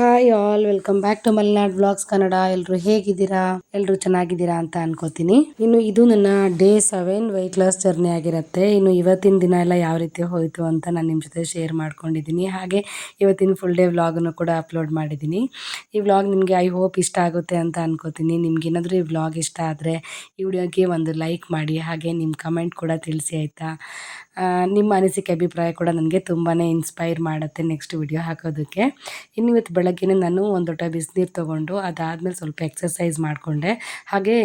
Hi all, welcome back to Malenad blogs Kannada. ಎಲ್ಲರೂ ಹೇಗಿದ್ದೀರಾ? ಎಲ್ಲರೂ ಚೆನ್ನಾಗಿದ್ದೀರಾ ಅಂತ ಅನ್ಕೋತೀನಿ. ಇನ್ನು ಇದು ನನ್ನ day seven weight loss journey ಆಗಿರುತ್ತೆ. ಇನ್ನು ಇವತ್ತಿನ ದಿನ ಎಲ್ಲ ಯಾವ ರೀತಿ ಹೋಯಿತು ಅಂತ ನಾನು ನಿಮ್ಮ ಜೊತೆ ಶೇರ್ ಮಾಡ್ಕೊಂಡಿದ್ದೀನಿ. ಹಾಗೆ ಇವತ್ತಿನ ಫುಲ್ ಡೇ ವ್ಲಾಗನ್ನು ಕೂಡ ಅಪ್ಲೋಡ್ ಮಾಡಿದ್ದೀನಿ. ಈ ವ್ಲಾಗ್ ನಿಮಗೆ ಐ ಹೋಪ್ ಇಷ್ಟ ಆಗುತ್ತೆ ಅಂತ ಅನ್ಕೋತೀನಿ. ನಿಮ್ಗೆ ಏನಾದರೂ ಈ ವ್ಲಾಗ್ ಇಷ್ಟ ಆದರೆ ಈ ವಿಡಿಯೋಗೆ ಒಂದು ಲೈಕ್ ಮಾಡಿ. ಹಾಗೆ ನಿಮ್ಮ ಕಮೆಂಟ್ ಕೂಡ ತಿಳಿಸಿ ಆಯಿತಾ? ನಿಮ್ಮ ಅನಿಸಿಕೆ ಅಭಿಪ್ರಾಯ ಕೂಡ ನನಗೆ ತುಂಬಾ ಇನ್ಸ್ಪೈರ್ ಮಾಡುತ್ತೆ ನೆಕ್ಸ್ಟ್ ವಿಡಿಯೋ ಹಾಕೋದಕ್ಕೆ. ಇನ್ನು ಇವತ್ತು ಬೆಳಗ್ಗೆ ನಾನು ಒಂದು ಲೋಟ ಬಿಸಿನೀರು ತೊಗೊಂಡು ಅದಾದಮೇಲೆ ಸ್ವಲ್ಪ ಎಕ್ಸಸೈಸ್ ಮಾಡಿಕೊಂಡೆ. ಹಾಗೆ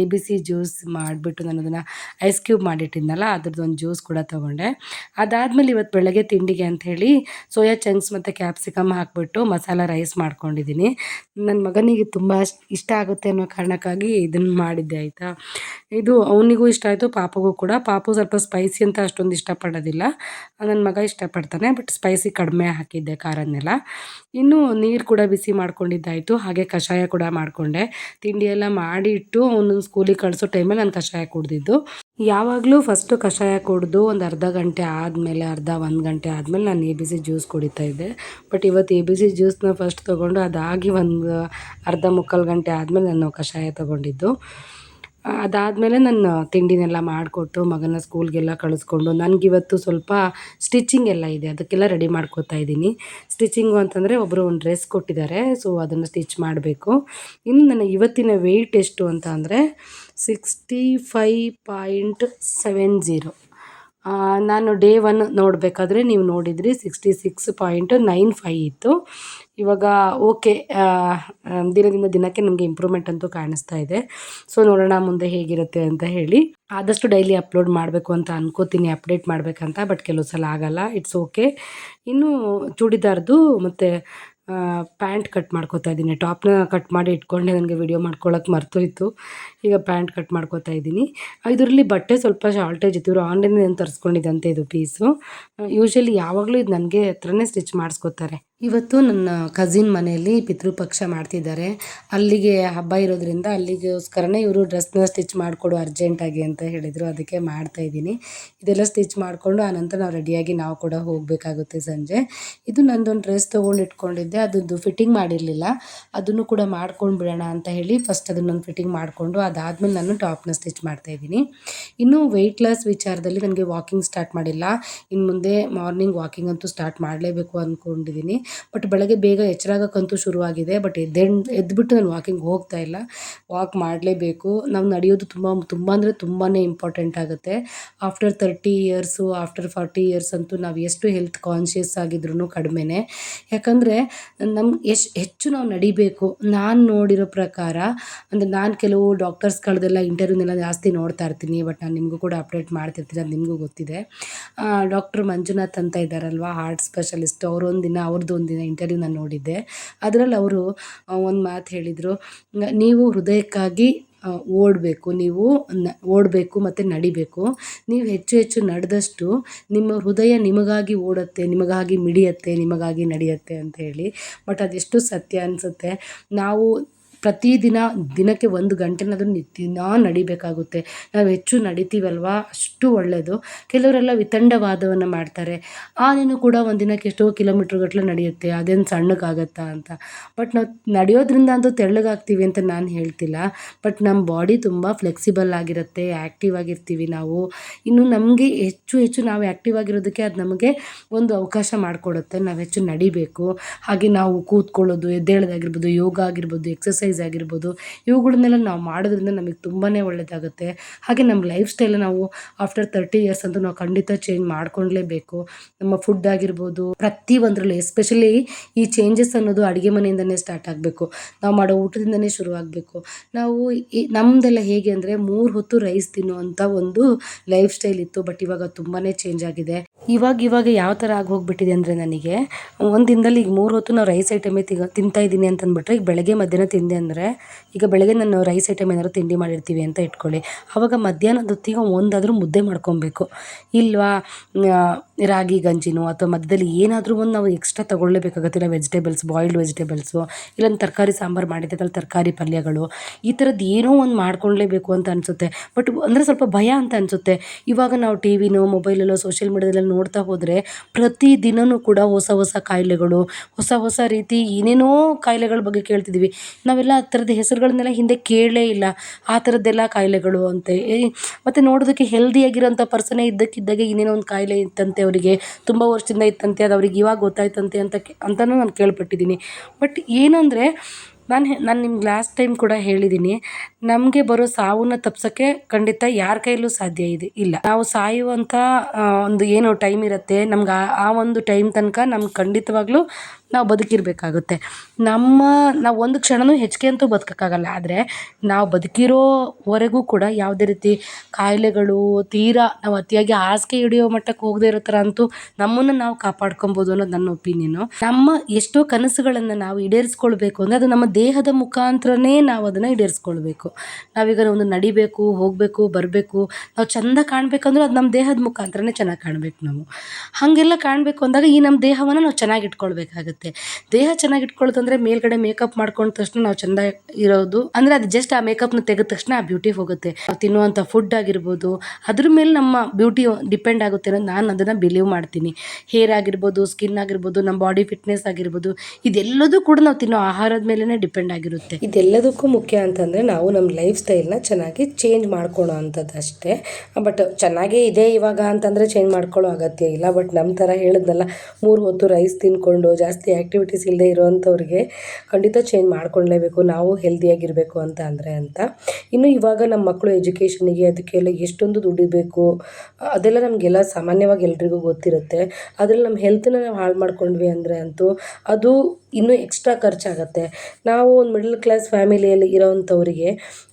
ಎ ಬಿ ಸಿ ಜ್ಯೂಸ್ ಮಾಡಿಬಿಟ್ಟು ನಾನು ಅದನ್ನು ಐಸ್ ಕ್ಯೂಬ್ ಮಾಡಿಟ್ಟಿದ್ನಲ್ಲ ಅದ್ರದ್ದೊಂದು ಜ್ಯೂಸ್ ಕೂಡ ತೊಗೊಂಡೆ. ಅದಾದಮೇಲೆ ಇವತ್ತು ಬೆಳಗ್ಗೆ ತಿಂಡಿಗೆ ಅಂಥೇಳಿ ಸೋಯಾ ಚಂಕ್ಸ್ ಮತ್ತು ಕ್ಯಾಪ್ಸಿಕಮ್ ಹಾಕಿಬಿಟ್ಟು ಮಸಾಲ ರೈಸ್ ಮಾಡ್ಕೊಂಡಿದ್ದೀನಿ. ನನ್ನ ಮಗನಿಗೆ ತುಂಬ ಇಷ್ಟ ಆಗುತ್ತೆ ಅನ್ನೋ ಕಾರಣಕ್ಕಾಗಿ ಇದನ್ನು ಮಾಡಿದ್ದೆ ಆಯಿತಾ. ಇದು ಅವನಿಗೂ ಇಷ್ಟ ಆಯಿತು, ಪಾಪಗೂ ಕೂಡ. ಪಾಪು ಸ್ವಲ್ಪ ಸ್ಪೈಸಿ ಅಂತ ಅಷ್ಟೊಂದು ಇಷ್ಟಪಡೋದಿಲ್ಲ. ನನ್ನ ಮಗ ಇಷ್ಟಪಡ್ತಾನೆ, ಬಟ್ ಸ್ಪೈಸಿ ಕಡಿಮೆ ಹಾಕಿದ್ದೆ ಖಾರನ್ನೆಲ್ಲ ಇನ್ನು ನೀರು ಕೂಡ ಬಿಸಿ ಮಾಡ್ಕೊಂಡಿದ್ದಾಯಿತು, ಹಾಗೆ ಕಷಾಯ ಕೂಡ ಮಾಡಿಕೊಂಡೆ. ತಿಂಡಿ ಎಲ್ಲ ಮಾಡಿ ಇಟ್ಟು ಅವನು ಸ್ಕೂಲಿಗೆ ಕಳಿಸೋ ಟೈಮಲ್ಲಿ ನಾನು ಕಷಾಯ ಕುಡ್ದಿದ್ದು. ಯಾವಾಗಲೂ ಫಸ್ಟು ಕಷಾಯ ಕುಡಿದು ಒಂದು ಅರ್ಧ ಗಂಟೆ ಆದಮೇಲೆ, ಅರ್ಧ ಒಂದು ಗಂಟೆ ಆದಮೇಲೆ ನಾನು ಎ ಬಿ ಸಿ ಜ್ಯೂಸ್ ಕುಡಿತಾ ಇದ್ದೆ. ಬಟ್ ಇವತ್ತು ಎ ಬಿ ಸಿ ಜ್ಯೂಸ್ನ ಫಸ್ಟ್ ತೊಗೊಂಡು ಅದಾಗಿ ಒಂದು ಅರ್ಧ ಮುಕ್ಕಾಲು ಗಂಟೆ ಆದಮೇಲೆ ನಾನು ಕಷಾಯ ತೊಗೊಂಡಿದ್ದು. ಅದಾದಮೇಲೆ ನಾನು ತಿಂಡಿನೆಲ್ಲ ಮಾಡಿಕೊಟ್ಟು ಮಗನ ಸ್ಕೂಲ್ಗೆಲ್ಲ ಕಳಿಸ್ಕೊಂಡು ನನಗಿವತ್ತು ಸ್ವಲ್ಪ ಸ್ಟಿಚಿಂಗ್ ಎಲ್ಲ ಇದೆ, ಅದಕ್ಕೆಲ್ಲ ರೆಡಿ ಮಾಡ್ಕೋತಾ ಇದ್ದೀನಿ. ಸ್ಟಿಚಿಂಗು ಅಂತಂದರೆ ಒಬ್ಬರು ಒಂದು ಡ್ರೆಸ್ ಕೊಟ್ಟಿದ್ದಾರೆ, ಸೊ ಅದನ್ನು ಸ್ಟಿಚ್ ಮಾಡಬೇಕು. ಇನ್ನು ನನ್ನ ಇವತ್ತಿನ ವೆಯ್ಟ್ ಎಷ್ಟು ಅಂತ ಅಂದರೆ sixty five point seven zero ನಾನು ಡೇ ಒನ್ ನೋಡಬೇಕಾದ್ರೆ ನೀವು ನೋಡಿದ್ರಿ sixty six point nine five ಇತ್ತು. ಇವಾಗ ಓಕೆ ದಿನದಿಂದ ದಿನಕ್ಕೆ ನಮಗೆ ಇಂಪ್ರೂವ್ಮೆಂಟ್ ಅಂತೂ ಕಾಣಿಸ್ತಾ ಇದೆ. ಸೊ ನೋಡೋಣ ಮುಂದೆ ಹೇಗಿರುತ್ತೆ ಅಂತ ಹೇಳಿ. ಆದಷ್ಟು ಡೈಲಿ ಅಪ್ಲೋಡ್ ಮಾಡಬೇಕು ಅಂತ ಅನ್ಕೋತೀನಿ ಅಪ್ಡೇಟ್ ಮಾಡಬೇಕಂತ ಬಟ್ ಕೆಲವು ಸಲ ಆಗಲ್ಲ. ಇಟ್ಸ್ ಓಕೆ ಇನ್ನೂ ಚೂಡಿದಾರ್ದು ಮತ್ತು ಪ್ಯಾಂಟ್ ಕಟ್ ಮಾಡ್ಕೋತಾ ಇದ್ದೀನಿ. ಟಾಪ್ನ ಕಟ್ ಮಾಡಿ ಇಟ್ಕೊಂಡೆ ನನಗೆ ವಿಡಿಯೋ ಮಾಡ್ಕೊಳಕ್ಕೆ ಮರ್ತೋಯ್ತು. ಈಗ ಪ್ಯಾಂಟ್ ಕಟ್ ಮಾಡ್ಕೋತಾ ಇದ್ದೀನಿ. ಇದರಲ್ಲಿ ಬಟ್ಟೆ ಸ್ವಲ್ಪ ಶಾರ್ಟೇಜ್ ಇತ್ತು. ಇವರು ಆನ್ಲೈನಿಂದ ತರಿಸ್ಕೊಂಡಿದ್ದಂತೆ ಇದು ಪೀಸು ಯೂಶ್ವಲಿ ಯಾವಾಗಲೂ ಇದು ನನಗೆ ಹತ್ರನೇ ಸ್ಟಿಚ್ ಮಾಡಿಸ್ಕೋತಾರೆ. ಇವತ್ತು ನನ್ನ ಕಸಿನ್ ಮನೆಯಲ್ಲಿ ಪಿತೃಪಕ್ಷ ಮಾಡ್ತಿದ್ದಾರೆ. ಅಲ್ಲಿಗೆ ಹಬ್ಬ ಇರೋದ್ರಿಂದ ಅಲ್ಲಿಗೋಸ್ಕರನೇ ಇವರು ಡ್ರೆಸ್ನ ಸ್ಟಿಚ್ ಮಾಡಿಕೊಡು ಅರ್ಜೆಂಟಾಗಿ ಅಂತ ಹೇಳಿದರು. ಅದಕ್ಕೆ ಮಾಡ್ತಾ ಇದ್ದೀನಿ. ಇದೆಲ್ಲ ಸ್ಟಿಚ್ ಮಾಡಿಕೊಂಡು ಆನಂತರ ನಾವು ರೆಡಿಯಾಗಿ ನಾವು ಕೂಡ ಹೋಗಬೇಕಾಗುತ್ತೆ ಸಂಜೆ. ಇದು ನಂದೊಂದು ಡ್ರೆಸ್ ತೊಗೊಂಡು ಇಟ್ಕೊಂಡಿದ್ದೆ. ಅದೊಂದು ಫಿಟ್ಟಿಂಗ್ ಮಾಡಿರಲಿಲ್ಲ. ಅದನ್ನು ಕೂಡ ಮಾಡ್ಕೊಂಡು ಬಿಡೋಣ ಅಂತ ಹೇಳಿ ಫಸ್ಟ್ ಅದನ್ನೊಂದು ಫಿಟ್ಟಿಂಗ್ ಮಾಡಿಕೊಂಡು ಅದಾದಮೇಲೆ ನಾನು ಟಾಪ್ನ ಸ್ಟಿಚ್ ಮಾಡ್ತಾ ಇದ್ದೀನಿ. ಇನ್ನು ವೆಯ್ಟ್ ಲಾಸ್ ವಿಚಾರದಲ್ಲಿ ನನಗೆ ವಾಕಿಂಗ್ ಸ್ಟಾರ್ಟ್ ಮಾಡಿಲ್ಲ. ಇನ್ನು ಮುಂದೆ ಮಾರ್ನಿಂಗ್ ವಾಕಿಂಗ್ ಅಂತೂ ಸ್ಟಾರ್ಟ್ ಮಾಡಲೇಬೇಕು ಅಂದ್ಕೊಂಡಿದ್ದೀನಿ ಬಟ್ ಬೆಳಗ್ಗೆ ಬೇಗ ಎಚ್ಚರಾಗಕ್ಕಂತೂ ಶುರುವಾಗಿದೆ. ಬಟ್ ಎದ್ದೆಣ್ ಎದ್ಬಿಟ್ಟು ನಾನು ವಾಕಿಂಗ್ ಹೋಗ್ತಾ ಇಲ್ಲ. ವಾಕ್ ಮಾಡಲೇಬೇಕು. ನಾವು ನಡೆಯೋದು ತುಂಬ ತುಂಬ ಅಂದರೆ ತುಂಬಾ ಇಂಪಾರ್ಟೆಂಟ್ ಆಗುತ್ತೆ. After thirty years after forty years ಅಂತೂ ನಾವು ಎಷ್ಟು ಹೆಲ್ತ್ ಕಾನ್ಷಿಯಸ್ ಆಗಿದ್ರು ಕಡಿಮೆನೇ. ಯಾಕಂದರೆ ನಮ್ಗೆ ಎಷ್ಟು ಹೆಚ್ಚು ನಾವು ನಡಿಬೇಕು. ನಾನು ನೋಡಿರೋ ಪ್ರಕಾರ, ಅಂದರೆ ನಾನು ಕೆಲವು ಡಾಕ್ಟರ್ಸ್ಗಳದೆಲ್ಲ ಇಂಟರ್ವ್ಯೂನೆಲ್ಲ ಜಾಸ್ತಿ ನೋಡ್ತಾ ಇರ್ತೀನಿ. ಬಟ್ ನಾನು ನಿಮಗೂ ಕೂಡ ಅಪ್ಡೇಟ್ ಮಾಡ್ತಿರ್ತೀನಿ. ಅದು ನಿಮಗೂ ಗೊತ್ತಿದೆ. ಡಾಕ್ಟರ್ ಮಂಜುನಾಥ್ ಅಂತ ಇದ್ದಾರಲ್ವ ಹಾರ್ಟ್ ಸ್ಪೆಷಲಿಸ್ಟ್ ಅವರೊಂದು ದಿನ ಅವ್ರದ್ದು ಒಂದು ಇಂಟರ್ವ್ಯೂನ ಇಂಟರ್ವ್ಯೂ ನಾನು ನೋಡಿದ್ದೆ. ಅದರಲ್ಲಿ ಅವರು ಒಂದು ಮಾತು ಹೇಳಿದರು ನೀವು ಹೃದಯಕ್ಕಾಗಿ ಓಡಬೇಕು, ನೀವು ನ, ಓಡಬೇಕು ಮತ್ತು ನಡಿಬೇಕು. ನೀವು ಹೆಚ್ಚು ಹೆಚ್ಚು ನಡೆದಷ್ಟು ನಿಮ್ಮ ಹೃದಯ ನಿಮಗಾಗಿ ಓಡುತ್ತೆ, ನಿಮಗಾಗಿ ಮಿಡಿಯುತ್ತೆ, ನಿಮಗಾಗಿ ನಡೆಯುತ್ತೆ ಅಂತ ಹೇಳಿ. ಬಟ್ ಅದೆಷ್ಟು ಸತ್ಯ ಅನಿಸುತ್ತೆ, ನಾವು ಪ್ರತಿದಿನ ದಿನಕ್ಕೆ ಒಂದು ಗಂಟೆನಾದರೂ ದಿನ ನಡಿಬೇಕಾಗುತ್ತೆ. ನಾವು ಹೆಚ್ಚು ನಡಿತೀವಲ್ವ? ಅಷ್ಟು ಒಳ್ಳೆಯದು ಕೆಲವರೆಲ್ಲ ವಿತಂಡವಾದವನ್ನು ಮಾಡ್ತಾರೆ. ಆ ನೀನು ಕೂಡ ಒಂದು ದಿನಕ್ಕೆ ಎಷ್ಟೋ ಕಿಲೋಮೀಟ್ರ್ಗಟ್ಟಲೆ ನಡೆಯುತ್ತೆ. ಅದೇನು ಸಣ್ಣಗಾಗತ್ತಾ ಅಂತ. ಬಟ್ ನಾವು ನಡೆಯೋದ್ರಿಂದ ಅಂತೂ ತೆಳ್ಳಗಾಗ್ತೀವಿ ಅಂತ ನಾನು ಹೇಳ್ತಿಲ್ಲ. ಬಟ್ ನಮ್ಮ ಬಾಡಿ ತುಂಬ ಫ್ಲೆಕ್ಸಿಬಲ್ ಆಗಿರುತ್ತೆ. ಆ್ಯಕ್ಟಿವ್ ಆಗಿರ್ತೀವಿ ನಾವು. ಇನ್ನು ನಮಗೆ ಹೆಚ್ಚು ಹೆಚ್ಚು ನಾವು ಆ್ಯಕ್ಟಿವ್ ಆಗಿರೋದಕ್ಕೆ ಅದು ನಮಗೆ ಒಂದು ಅವಕಾಶ ಮಾಡಿಕೊಡುತ್ತೆ. ನಾವು ಹೆಚ್ಚು ನಡಿಬೇಕು. ಹಾಗೆ ನಾವು ಕೂತ್ಕೊಳ್ಳೋದು, ಎದ್ದೇಳೋದಾಗಿರ್ಬೋದು, ಯೋಗ ಆಗಿರ್ಬೋದು ಎಕ್ಸಸೈಸ್ ಆಗಿರ್ಬೋದು. ಇವುಗಳನ್ನೆಲ್ಲ ನಾವು ಮಾಡೋದ್ರಿಂದ ನಮಗೆ ತುಂಬಾ ಒಳ್ಳೆಯದಾಗುತ್ತೆ ಹಾಗೆ ನಮ್ಮ ಲೈಫ್ ಸ್ಟೈಲ್ ನಾವು ಆಫ್ಟರ್ ತರ್ಟಿ ಇಯರ್ಸ್ ಅಂತ ನಾವು ಖಂಡಿತ ಚೇಂಜ್ ಮಾಡ್ಕೊಳ್ಲೇಬೇಕು ನಮ್ಮ ಫುಡ್ ಆಗಿರ್ಬೋದು ಪ್ರತಿ ಒಂದರಲ್ಲೂ ಎಸ್ಪೆಷಲಿ ಈ ಚೇಂಜಸ್ ಅನ್ನೋದು ಅಡುಗೆ ಮನೆಯಿಂದನೇ ಸ್ಟಾರ್ಟ್ ಆಗಬೇಕು. ನಾವು ಮಾಡೋ ಊಟದಿಂದನೇ ಶುರು ಆಗಬೇಕು. ನಾವು ನಮ್ಮದೆಲ್ಲ ಹೇಗೆ ಅಂದರೆ ಮೂರು ಹೊತ್ತು ರೈಸ್ ತಿನ್ನುವಂಥ ಒಂದು ಲೈಫ್ ಸ್ಟೈಲ್ ಇತ್ತು ಬಟ್ ಇವಾಗ ತುಂಬಾ ಚೇಂಜ್ ಆಗಿದೆ. ಇವಾಗ ಇವಾಗ ಯಾವ ಥರ ಆಗಿ ಹೋಗ್ಬಿಟ್ಟಿದೆ ಅಂದರೆ ನನಗೆ, ಒಂದು ದಿನದಲ್ಲಿ ಈಗ ಮೂರು ಹೊತ್ತು ನಾವು ರೈಸ್ ಐಟಮೇ ತಿಗ, ತಿಂತಾ ಇದ್ದೀನಿ ಅಂತ ಅಂದ್ಬಿಟ್ರೆ ಈಗ ಬೆಳಗ್ಗೆ ಮಧ್ಯಾಹ್ನ ತಿಂದೆ ಅಂದರೆ, ಈಗ ಬೆಳಗ್ಗೆ ನಾನು ರೈಸ್ ಐಟಮ್ ಏನಾದ್ರು ತಿಂಡಿ ಮಾಡಿರ್ತೀವಿ ಅಂತ ಇಟ್ಕೊಳ್ಳಿ. ಆವಾಗ ಮಧ್ಯಾಹ್ನದ ಹೊತ್ತಿಗೆ ಒಂದಾದರೂ ಮುದ್ದೆ ಮಾಡ್ಕೊಬೇಕು. ಇಲ್ವಾ ರಾಗಿ ಗಂಜಿನೋ ಅಥವಾ ಮಧ್ಯದಲ್ಲಿ ಏನಾದರೂ ಒಂದು ನಾವು ಎಕ್ಸ್ಟ್ರಾ ತೊಗೊಳ್ಳೇಬೇಕಾಗತ್ತೆ ವೆಜಿಟೇಬಲ್ಸ್ ಬಾಯ್ಲ್ಡ್ ವೆಜಿಟೇಬಲ್ಸು ಇಲ್ಲೊಂದು ತರಕಾರಿ ಸಾಂಬಾರು ಮಾಡಿದ್ದೆ ಅದ್ರಲ್ಲಿ ತರಕಾರಿ ಪಲ್ಯಗಳು, ಈ ಥರದ್ದು ಏನೋ ಒಂದು ಮಾಡ್ಕೊಳ್ಳೇಬೇಕು ಅಂತ ಅನಿಸುತ್ತೆ. ಬಟ್ ಅಂದರೆ ಸ್ವಲ್ಪ ಭಯ ಅಂತ ಅನಿಸುತ್ತೆ. ಇವಾಗ ನಾವು ಟಿ ವಿನೋ ಮೊಬೈಲಲ್ಲೋ ಸೋಷಿಯಲ್ ಮೀಡ್ಯಾದಲ್ಲೋ ನೋಡ್ತಾ ಹೋದರೆ ಪ್ರತಿ ದಿನವೂ ಕೂಡ ಹೊಸ ಹೊಸ ಕಾಯಿಲೆಗಳು, ಹೊಸ ಹೊಸ ರೀತಿ ಏನೇನೋ ಕಾಯಿಲೆಗಳ ಬಗ್ಗೆ ಕೇಳ್ತಿದ್ದೀವಿ ನಾವೆಲ್ಲ ಆ ಥರದ ಹೆಸರುಗಳನ್ನೆಲ್ಲ ಹಿಂದೆ ಕೇಳೇ ಇಲ್ಲ. ಆ ಥರದ್ದೆಲ್ಲ ಕಾಯಿಲೆಗಳು ಅಂತೆ. ಮತ್ತು ನೋಡೋದಕ್ಕೆ ಹೆಲ್ದಿಯಾಗಿರೋಂಥ ಪರ್ಸನೇ ಇದ್ದಕ್ಕಿದ್ದಾಗೆ ಏನೇನೋ ಒಂದು ಕಾಯಿಲೆ ಇತ್ತಂತೆ ಅವರಿಗೆ, ತುಂಬ ವರ್ಷದಿಂದ ಇತ್ತಂತೆ, ಅದು ಅವ್ರಿಗೆ ಇವಾಗ ಗೊತ್ತಾಯ್ತಂತೆ ಅಂತ ಅಂತಲೂ ನಾನು ಕೇಳ್ಪಟ್ಟಿದ್ದೀನಿ. ಬಟ್ ಏನಂದರೆ ನಾನು ನಾನು ನಿಮ್ಗೆ ಲಾಸ್ಟ್ ಟೈಮ್ ಕೂಡ ಹೇಳಿದ್ದೀನಿ ನಮಗೆ ಬರೋ ಸಾವನ್ನ ತಪ್ಸೋಕ್ಕೆ ಖಂಡಿತ ಯಾರ ಕೈಯಲ್ಲೂ ಸಾಧ್ಯ ಇದೆ, ಇಲ್ಲ. ನಾವು ಸಾಯುವಂಥ ಒಂದು ಏನು ಟೈಮ್ ಇರುತ್ತೆ, ನಮ್ಗೆ ಆ ಆ ಒಂದು ಟೈಮ್ ತನಕ ನಮ್ಗೆ ಖಂಡಿತವಾಗ್ಲೂ ನಾವು ಬದುಕಿರಬೇಕಾಗುತ್ತೆ. ನಮ್ಮ, ನಾವು ಒಂದು ಕ್ಷಣನೂ ಹೆಚ್ಚಿಗೆ ಅಂತೂ ಬದುಕೋಕ್ಕಾಗಲ್ಲ. ಆದರೆ ನಾವು ಬದುಕಿರೋವರೆಗೂ ಕೂಡ ಯಾವುದೇ ರೀತಿ ಕಾಯಿಲೆಗಳು, ತೀರಾ ನಾವು ಅತಿಯಾಗಿ ಹಾಸಿಗೆ ಹಿಡಿಯೋ ಮಟ್ಟಕ್ಕೆ ಹೋಗದೇ ಇರೋ ಥರ ಅಂತೂ ನಮ್ಮನ್ನು ನಾವು ಕಾಪಾಡ್ಕೊಬೋದು ಅನ್ನೋದು ನನ್ನ ಒಪಿನಿಯನು. ನಮ್ಮ ಎಷ್ಟೋ ಕನಸುಗಳನ್ನು ನಾವು ಈಡೇರಿಸ್ಕೊಳ್ಬೇಕು ಅಂದರೆ ಅದು ನಮ್ಮ ದೇಹದ ಮುಖಾಂತರನೇ ನಾವು ಅದನ್ನು ಈಡೇರಿಸ್ಕೊಳ್ಬೇಕು. ನಾವೀಗ ಒಂದು ನಡಿಬೇಕು, ಹೋಗಬೇಕು, ಬರಬೇಕು, ನಾವು ಚೆಂದ ಕಾಣಬೇಕಂದ್ರೆ ಅದು ನಮ್ಮ ದೇಹದ ಮುಖಾಂತರನೇ ಚೆನ್ನಾಗಿ ಕಾಣಬೇಕು ನಾವು. ಹಾಗೆಲ್ಲ ಕಾಣಬೇಕು ಅಂದಾಗ ಈ ನಮ್ಮ ದೇಹವನ್ನು ನಾವು ಚೆನ್ನಾಗಿ ಇಟ್ಕೊಳ್ಬೇಕಾಗತ್ತೆ. ದೇಹ ಚೆನ್ನಾಗಿ ಇಟ್ಕೊಳ್ಳೋದಂದ್ರೆ ಮೇಲ್ಗಡೆ ಮೇಕಪ್ ಮಾಡ್ಕೊಂಡ ತಕ್ಷಣ ನಾವು ಚೆಂದ ಇರೋದು. ಅಂದರೆ ಅದು ಜಸ್ಟ್ ಆ ಮೇಕಪ್ನ ತೆಗೆದ ತಕ್ಷಣ ಆ ಬ್ಯೂಟಿ ಹೋಗುತ್ತೆ. ನಾವು ತಿನ್ನುವಂಥ ಫುಡ್ ಆಗಿರ್ಬೋದು, ಅದ್ರ ಮೇಲೆ ನಮ್ಮ ಬ್ಯೂಟಿ ಡಿಪೆಂಡ್ ಆಗುತ್ತೆ ಅನ್ನೋದು ನಾನು ಅದನ್ನು ಬಿಲೀವ್ ಮಾಡ್ತೀನಿ. ಹೇರ್ ಆಗಿರ್ಬೋದು ಸ್ಕಿನ್ ಆಗಿರ್ಬೋದು ನಮ್ಮ ಬಾಡಿ ಫಿಟ್ನೆಸ್ ಆಗಿರ್ಬೋದು, ಇದೆಲ್ಲದೂ ಕೂಡ ನಾವು ತಿನ್ನೋ ಆಹಾರದ ಮೇಲೇ ಡಿಪೆಂಡ್ ಆಗಿರುತ್ತೆ. ಇದೆಲ್ಲದಕ್ಕೂ ಮುಖ್ಯ ಅಂತಂದರೆ ನಾವು ನಮ್ಮ ಲೈಫ್ ಸ್ಟೈಲ್ನ ಚೆನ್ನಾಗಿ ಚೇಂಜ್ ಮಾಡ್ಕೊಳ್ಳೋ ಅಂಥದ್ದು ಅಷ್ಟೇ. ಬಟ್ ಚೆನ್ನಾಗೇ ಇದೆ ಇವಾಗ ಅಂತಂದರೆ ಚೇಂಜ್ ಮಾಡ್ಕೊಳ್ಳೋ ಅಗತ್ಯ ಇಲ್ಲ. ಬಟ್ ನಮ್ಮ ಥರ ಹೇಳಿದ್ನಲ್ಲ, ಮೂರು ಹೊತ್ತು ರೈಸ್ ತಿನ್ಕೊಂಡು ಜಾಸ್ತಿ ಆ್ಯಕ್ಟಿವಿಟೀಸ್ ಇಲ್ಲದೆ ಇರೋವಂಥವ್ರಿಗೆ ಖಂಡಿತ ಚೇಂಜ್ ಮಾಡ್ಕೊಳ್ಳೇಬೇಕು ನಾವು ಹೆಲ್ದಿಯಾಗಿರಬೇಕು ಅಂತ ಅಂದರೆ ಅಂತ. ಇನ್ನು ಇವಾಗ ನಮ್ಮ ಮಕ್ಕಳು ಎಜುಕೇಷನಿಗೆ ಅದಕ್ಕೆಲ್ಲ ಎಷ್ಟೊಂದು ದುಡಿಬೇಕು ಅದೆಲ್ಲ ನಮಗೆಲ್ಲ ಸಾಮಾನ್ಯವಾಗಿ ಎಲ್ರಿಗೂ ಗೊತ್ತಿರುತ್ತೆ. ಅದರಲ್ಲಿ ನಮ್ಮ ಹೆಲ್ತ್ನ ನಾವು ಹಾಳು ಮಾಡ್ಕೊಂಡ್ವಿ ಅಂದರೆ ಅಂತೂ ಅದು ಇನ್ನೂ ಎಕ್ಸ್ಟ್ರಾ ಖರ್ಚಾಗತ್ತೆ. ನಾವು ಒಂದು ಮಿಡಲ್ ಕ್ಲಾಸ್ ಫ್ಯಾಮಿಲಿಯಲ್ಲಿ ಇರೋವಂಥವ್ರಿಗೆ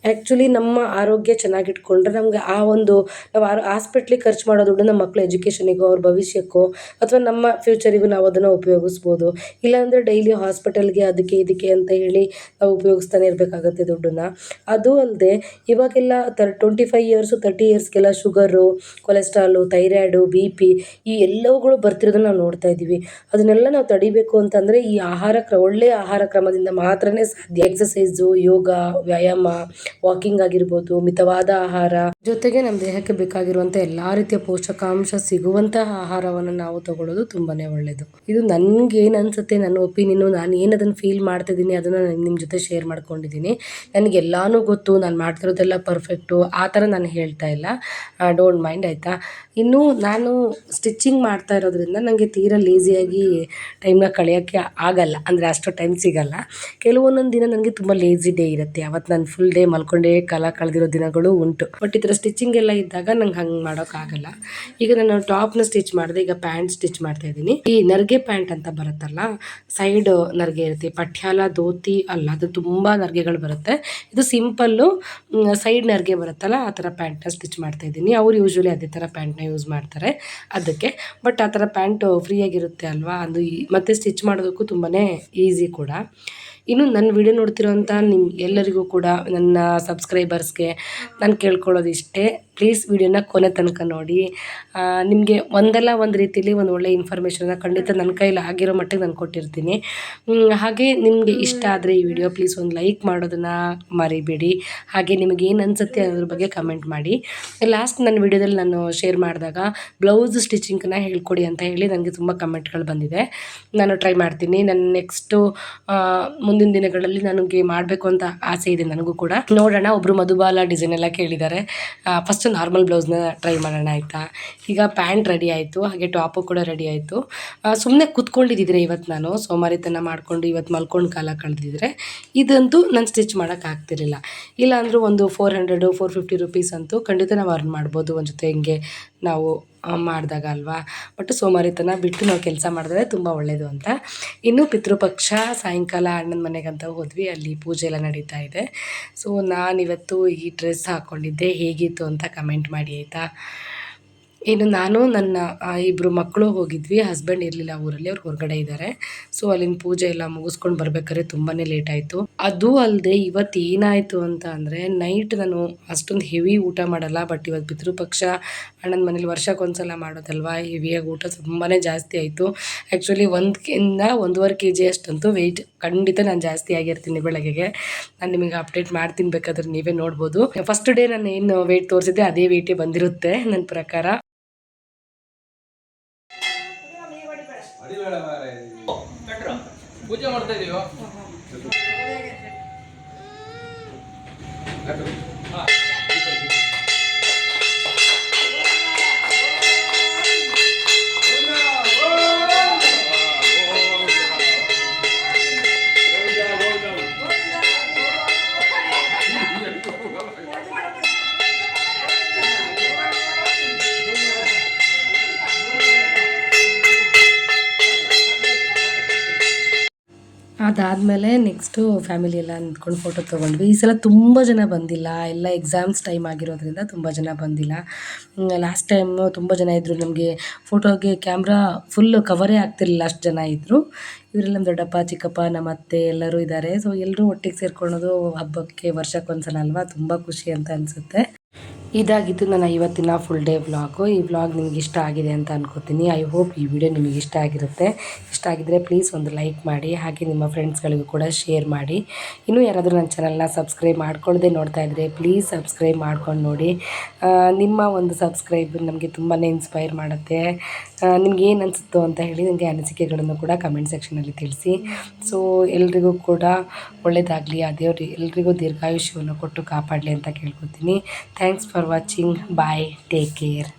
ಆ್ಯಕ್ಚುಲಿ ನಮ್ಮ ಆರೋಗ್ಯ ಚೆನ್ನಾಗಿಟ್ಕೊಂಡ್ರೆ ನಮಗೆ ಆ ಒಂದು, ನಾವು ಆರೋ ಹಾಸ್ಪಿಟ್ಲಿಗೆ ಖರ್ಚು ಮಾಡೋ ದುಡ್ಡು ನಮ್ಮ ಮಕ್ಕಳು ಎಜುಕೇಷನಿಗೋ ಅವ್ರ ಭವಿಷ್ಯಕ್ಕೋ ಅಥವಾ ನಮ್ಮ ಫ್ಯೂಚರಿಗೂ ನಾವು ಅದನ್ನು ಉಪಯೋಗಿಸ್ಬೋದು. ಇಲ್ಲಾಂದರೆ ಡೈಲಿ ಹಾಸ್ಪಿಟಲ್ಗೆ ಅದಕ್ಕೆ ಇದಕ್ಕೆ ಅಂತ ಹೇಳಿ ನಾವು ಉಪಯೋಗಿಸ್ತಾನೆ ಇರಬೇಕಾಗತ್ತೆ ದುಡ್ಡನ್ನು. ಅದು ಅಲ್ಲದೆ ಇವಾಗೆಲ್ಲ ತರ್ twenty five years thirty ಇಯರ್ಸ್ಗೆಲ್ಲ sugar cholesterol thyroid B P ಈ ಎಲ್ಲವುಗಳು ಬರ್ತಿರೋದನ್ನ ನಾವು ನೋಡ್ತಾ ಇದ್ದೀವಿ. ಅದನ್ನೆಲ್ಲ ನಾವು ತಡಿಬೇಕು ಅಂತಂದರೆ ಈ ಆಹಾರ ಕ್ರ ಒಳ್ಳೆಯ ಆಹಾರ ಕ್ರಮದಿಂದ ಮಾತ್ರನೇ ಸಾಧ್ಯ. ಎಕ್ಸಸೈಸು ಯೋಗ, ವ್ಯಾಯಾಮ ವಾಕಿಂಗ್ ಆಗಿರ್ಬೋದು, ಮಿತವಾದ ಆಹಾರ. ಜೊತೆಗೆ ನಮ್ಮ ದೇಹಕ್ಕೆ ಬೇಕಾಗಿರುವಂಥ ಎಲ್ಲ ರೀತಿಯ ಪೋಷಕಾಂಶ ಸಿಗುವಂತಹ ಆಹಾರವನ್ನು ನಾವು ತಗೊಳ್ಳೋದು ತುಂಬಾನೇ ಒಳ್ಳೆಯದು ಇದು ನನ್ಗೆ ಏನು ಅನ್ಸುತ್ತೆ ನನ್ನ ಒಪಿನಿಯನು, ನಾನು ಏನು ಅದನ್ನು ಫೀಲ್ ಮಾಡ್ತಿದ್ದೀನಿ ಅದನ್ನು ನಾನು ನಿಮ್ಮ ಜೊತೆ ಶೇರ್ ಮಾಡ್ಕೊಂಡಿದ್ದೀನಿ. ನನಗೆ ಎಲ್ಲಾನು ಗೊತ್ತು, ನಾನು ಮಾಡ್ತಿರೋದೆಲ್ಲ ಪರ್ಫೆಕ್ಟು ಆ ಥರ ನಾನು ಹೇಳ್ತಾ ಇಲ್ಲ. ಡೋಂಟ್ ಮೈಂಡ್ ಆಯಿತಾ? ಇನ್ನು ನಾನು ಸ್ಟಿಚ್ಚಿಂಗ್ ಮಾಡ್ತಾ ಇರೋದ್ರಿಂದ ನನಗೆ ತೀರಾ ಲೇಸಿಯಾಗಿ ಟೈಮ್ನ ಕಳೆಯೋಕ್ಕೆ ಆಗಲ್ಲ. ಅಂದರೆ ಅಷ್ಟು ಟೈಮ್ ಸಿಗಲ್ಲ. ಕೆಲವೊಂದೊಂದು ದಿನ ನನಗೆ ತುಂಬ ಲೇಸಿ ಡೇ ಇರುತ್ತೆ. ಅವತ್ತು ನಾನು ಫುಲ್ ಡೇ ಮಲ್ಕೊಂಡೇ ಕಾಲ ಕಳೆದಿರೋ ದಿನಗಳು ಉಂಟು. ಬಟ್ ಈ ಥರ ಸ್ಟಿಚಿಂಗ್ ಎಲ್ಲ ಇದ್ದಾಗ ನಂಗೆ ಹಂಗೆ ಮಾಡೋಕ್ಕಾಗಲ್ಲ ಈಗ ನಾನು ಟಾಪ್ನ ಸ್ಟಿಚ್ ಮಾಡಿದೆ, ಈಗ ಪ್ಯಾಂಟ್ ಸ್ಟಿಚ್ ಮಾಡ್ತಾ ಇದ್ದೀನಿ. ಈ ನರ್ಗೆ ಪ್ಯಾಂಟ್ ಅಂತ ಬರುತ್ತಲ್ಲ ಸೈಡ್ ನರ್ಗೆ ಇರುತ್ತೆ. ಪಠ್ಯಾಲ ಧೋತಿ ಅಲ್ಲ, ಅದು ತುಂಬ ನರ್ಗೆಗಳು ಬರುತ್ತೆ. ಇದು ಸಿಂಪಲ್ಲು ಸೈಡ್ ನರ್ಗೆ ಬರುತ್ತಲ್ಲ, ಆ ಥರ ಪ್ಯಾಂಟ್ನ ಸ್ಟಿಚ್ ಮಾಡ್ತಾ ಇದ್ದೀನಿ. ಅವ್ರು ಯೂಶ್ವಲಿ ಅದೇ ಥರ ಪ್ಯಾಂಟ್ನ ಯೂಸ್ ಮಾಡ್ತಾರೆ ಅದಕ್ಕೆ. ಬಟ್ ಆ ಥರ ಪ್ಯಾಂಟು ಫ್ರೀಯಾಗಿರುತ್ತೆ ಅಲ್ವಾ? ಅದು ಮತ್ತು ಸ್ಟಿಚ್ ಮಾಡೋದಕ್ಕೂ ತುಂಬಾ ಈಸಿ ಕೂಡ. ಇನ್ನು ನನ್ನ ವಿಡಿಯೋ ನೋಡ್ತಿರೋಂಥ ನಿಮ್ಮ ಎಲ್ಲರಿಗೂ ಕೂಡ ನನ್ನ ಸಬ್ಸ್ಕ್ರೈಬರ್ಸ್ಗೆ ನಾನು ಕೇಳ್ಕೊಳ್ಳೋದು ಇಷ್ಟೇ. ಪ್ಲೀಸ್ ವಿಡಿಯೋನ ಕೊನೆ ತನಕ ನೋಡಿ. ನಿಮಗೆ ಒಂದಲ್ಲ ಒಂದು ರೀತಿಯಲ್ಲಿ ಒಂದು ಒಳ್ಳೆಯ ಇನ್ಫಾರ್ಮೇಷನ್ನ ಖಂಡಿತ ನನ್ನ ಕೈಲಿ ಆಗಿರೋ ಮಟ್ಟಿಗೆ ನಾನು ಕೊಟ್ಟಿರ್ತೀನಿ. ಹಾಗೆ ನಿಮಗೆ ಇಷ್ಟ ಆದರೆ ಈ ವಿಡಿಯೋ ಪ್ಲೀಸ್ ಒಂದು ಲೈಕ್ ಮಾಡೋದನ್ನು ಮರಿಬೇಡಿ. ಹಾಗೆ ನಿಮಗೆ ಏನು ಅನಿಸುತ್ತೆ ಅದ್ರ ಬಗ್ಗೆ ಕಮೆಂಟ್ ಮಾಡಿ. ಲಾಸ್ಟ್ ನನ್ನ ವಿಡಿಯೋದಲ್ಲಿ ನಾನು ಶೇರ್ ಮಾಡಿದಾಗ ಬ್ಲೌಸ್ ಸ್ಟಿಚಿಂಗ್ನ ಹೇಳ್ಕೊಡಿ ಅಂತ ಹೇಳಿ ನನಗೆ ತುಂಬ ಕಮೆಂಟ್ಗಳು ಬಂದಿದೆ. ನಾನು ಟ್ರೈ ಮಾಡ್ತೀನಿ. ನನ್ನ ನೆಕ್ಸ್ಟು ಮುಂದಿನ ದಿನಗಳಲ್ಲಿ ನನಗೆ ಮಾಡಬೇಕು ಅಂತ ಆಸೆ ಇದೆ ನನಗೂ ಕೂಡ. ನೋಡೋಣ ಒಬ್ಬರು ಮಧುಬಾಲ ಡಿಸೈನ್ ಎಲ್ಲ ಕೇಳಿದ್ದಾರೆ. ಫಸ್ಟ್ ನಾರ್ಮಲ್ ಬ್ಲೌಸ್ನ ಟ್ರೈ ಮಾಡೋಣ ಆಯಿತಾ? ಈಗ ಪ್ಯಾಂಟ್ ರೆಡಿ ಆಯಿತು, ಹಾಗೆ ಟಾಪು ಕೂಡ ರೆಡಿ ಆಯಿತು. ಸುಮ್ಮನೆ ಕುತ್ಕೊಂಡಿದ್ದಿದ್ರೆ ಇವತ್ತು ನಾನು, ಸೋಮಾರಿತನ ಮಾಡಿಕೊಂಡು ಇವತ್ತು ಮಲ್ಕೊಂಡು ಕಾಲ ಕಳೆದಿದ್ರೆ, ಇದಂತೂ ನಾನು ಸ್ಟಿಚ್ ಮಾಡೋಕ್ಕಾಗ್ತಿರಲಿಲ್ಲ ಇಲ್ಲಾಂದ್ರೂ ಒಂದು four hundred four fifty rupees ಅಂತೂ ಖಂಡಿತ ನಾವು ಅರ್ನ್ ಮಾಡ್ಬೋದು ಒಂದು ಜೊತೆ ಹಿಂಗೆ. ನಾವು ಮಾಡಿದಾಗ ಅಲ್ವಾ? ಒಟ್ಟು ಸೋಮಾರಿತನ ಬಿಟ್ಟು ನಾವು ಕೆಲಸ ಮಾಡಿದ್ರೆ ತುಂಬ ಒಳ್ಳೆಯದು ಅಂತ. ಇನ್ನು ಪಿತೃಪಕ್ಷ, ಸಾಯಂಕಾಲ ಅಣ್ಣನ ಮನೆಗಂತ ಹೋದ್ವಿ. ಅಲ್ಲಿ ಪೂಜೆ ಎಲ್ಲ ನಡೀತಾ ಇದೆ. ಸೊ ನಾನಿವತ್ತು ಈ ಡ್ರೆಸ್ ಹಾಕ್ಕೊಂಡಿದ್ದೆ ಹೇಗಿತ್ತು ಅಂತ ಕಮೆಂಟ್ ಮಾಡಿ, ಆಯಿತಾ? ಇನ್ನು ನಾನು ನನ್ನ ಇಬ್ಬರು ಮಕ್ಕಳು ಹೋಗಿದ್ವಿ. ಹಸ್ಬೆಂಡ್ ಇರಲಿಲ್ಲ ಊರಲ್ಲಿ, ಅವ್ರು ಹೊರಗಡೆ ಇದ್ದಾರೆ ಸೊ ಅಲ್ಲಿನ ಪೂಜೆ ಎಲ್ಲ ಮುಗಿಸ್ಕೊಂಡು ಬರ್ಬೇಕಾದ್ರೆ ತುಂಬಾ ಲೇಟ್ ಆಯಿತು. ಅದು ಅಲ್ಲದೆ ಇವತ್ತು ಏನಾಯಿತು ಅಂತ ಅಂದರೆ ನೈಟ್ ನಾನು ಅಷ್ಟೊಂದು ಹೆವಿ ಊಟ ಮಾಡಲ್ಲ ಬಟ್ ಇವತ್ತು ಪಿತೃಪಕ್ಷ ಅಣ್ಣನ ಮನೇಲಿ ವರ್ಷಕ್ಕೊಂದ್ಸಲ ಮಾಡೋದಲ್ವಾ ಹೆವಿಯಾಗಿ ಊಟ ತುಂಬಾ ಜಾಸ್ತಿ ಆಯಿತು. ಆ್ಯಕ್ಚುಲಿ ಒಂದಕ್ಕಿಂತ ಒಂದೂವರೆ ಕೆ ಜಿ ಅಷ್ಟಂತೂ ವೆಯ್ಟ್ ಖಂಡಿತ ನಾನು ಜಾಸ್ತಿ ಆಗಿರ್ತೀನಿ ಬೆಳಗ್ಗೆಗೆ. ನಾನು ನಿಮಗೆ ಅಪ್ಡೇಟ್ ಮಾಡ್ತೀನಿ ಬೇಕಾದ್ರೆ ನೀವೇ ನೋಡ್ಬೋದು. ಫಸ್ಟ್ ಡೇ ನಾನು ಏನು ವೆಯ್ಟ್ ತೋರಿಸಿದ್ದೆ, ಅದೇ ವೆಯ್ಟೇ ಬಂದಿರುತ್ತೆ ನನ್ನ ಪ್ರಕಾರ. ಪೂಜೆ ಮಾಡ್ತಾ ಇದೀವ ಅದಾದಮೇಲೆ ನೆಕ್ಸ್ಟು ಫ್ಯಾಮಿಲಿ ಎಲ್ಲ ನಿಂತ್ಕೊಂಡು ಫೋಟೋ ತೊಗೊಂಡ್ವಿ. ಈ ಸಲ ತುಂಬ ಜನ ಬಂದಿಲ್ಲ. ಎಲ್ಲ ಎಕ್ಸಾಮ್ಸ್ ಟೈಮ್ ಆಗಿರೋದ್ರಿಂದ ತುಂಬ ಜನ ಬಂದಿಲ್ಲ. ಲಾಸ್ಟ್ ಟೈಮು ತುಂಬ ಜನ ಇದ್ದರು ನಮಗೆ ಫೋಟೋಗೆ ಕ್ಯಾಮ್ರಾ ಫುಲ್ಲು ಕವರೇ ಆಗ್ತಿರ್ಲಿಲ್ಲ ಅಷ್ಟು ಜನ ಇದ್ದರು ಇವರೆಲ್ಲ ನಮ್ಮ ದೊಡ್ಡಪ್ಪ, ಚಿಕ್ಕಪ್ಪ, ನಮ್ಮ ಅತ್ತೆ ಎಲ್ಲರೂ ಇದ್ದಾರೆ ಸೊ ಎಲ್ಲರೂ ಒಟ್ಟಿಗೆ ಸೇರ್ಕೊಳ್ಳೋದು ಹಬ್ಬಕ್ಕೆ ವರ್ಷಕ್ಕೊಂದ್ಸಲ ಅಲ್ವಾ? ತುಂಬ ಖುಷಿ ಅಂತ ಅನಿಸುತ್ತೆ. ಇದಾಗಿತ್ತು ನನ್ನ ಇವತ್ತಿನ ಫುಲ್ ಡೇ ವ್ಲಾಗು ಈ ವ್ಲಾಗ್ ನಿಮ್ಗೆ ಇಷ್ಟ ಆಗಿದೆ ಅಂತ ಅನ್ಕೋತೀನಿ. ಐ ಹೋಪ್ ಈ ವಿಡಿಯೋ ನಿಮಗೆ ಇಷ್ಟ ಆಗಿರುತ್ತೆ. ಇಷ್ಟ ಆಗಿದ್ರೆ ಪ್ಲೀಸ್ ಒಂದು ಲೈಕ್ ಮಾಡಿ, ಹಾಗೆ ನಿಮ್ಮ ಫ್ರೆಂಡ್ಸ್ಗಳಿಗೂ ಕೂಡ ಶೇರ್ ಮಾಡಿ. ಇನ್ನೂ ಯಾರಾದರೂ ನನ್ನ ಚಾನಲ್ನ ಸಬ್ಸ್ಕ್ರೈಬ್ ಮಾಡ್ಕೊಳ್ಳದೆ ನೋಡ್ತಾ ಇದ್ದರೆ ಪ್ಲೀಸ್ ಸಬ್ಸ್ಕ್ರೈಬ್ ಮಾಡ್ಕೊಂಡು ನೋಡಿ. ನಿಮ್ಮ ಒಂದು ಸಬ್ಸ್ಕ್ರೈಬ್ ನಮಗೆ ತುಂಬಾ ಇನ್ಸ್ಪೈರ್ ಮಾಡುತ್ತೆ. ನಿಮ್ಗೆ ಏನು ಅನಿಸುತ್ತೋ ಅಂತ ಹೇಳಿ ನನಗೆ ಅನಿಸಿಕೆಗಳನ್ನು ಕೂಡ ಕಮೆಂಟ್ ಸೆಕ್ಷನಲ್ಲಿ ತಿಳಿಸಿ. ಸೊ ಎಲ್ರಿಗೂ ಕೂಡ ಒಳ್ಳೆಯದಾಗಲಿ ಆ ದೇವ್ರು ಎಲ್ರಿಗೂ ದೀರ್ಘಾಯುಷ್ಯವನ್ನು ಕೊಟ್ಟು ಕಾಪಾಡಲಿ ಅಂತ ಕೇಳ್ಕೊತೀನಿ. Thanks for watching bye take care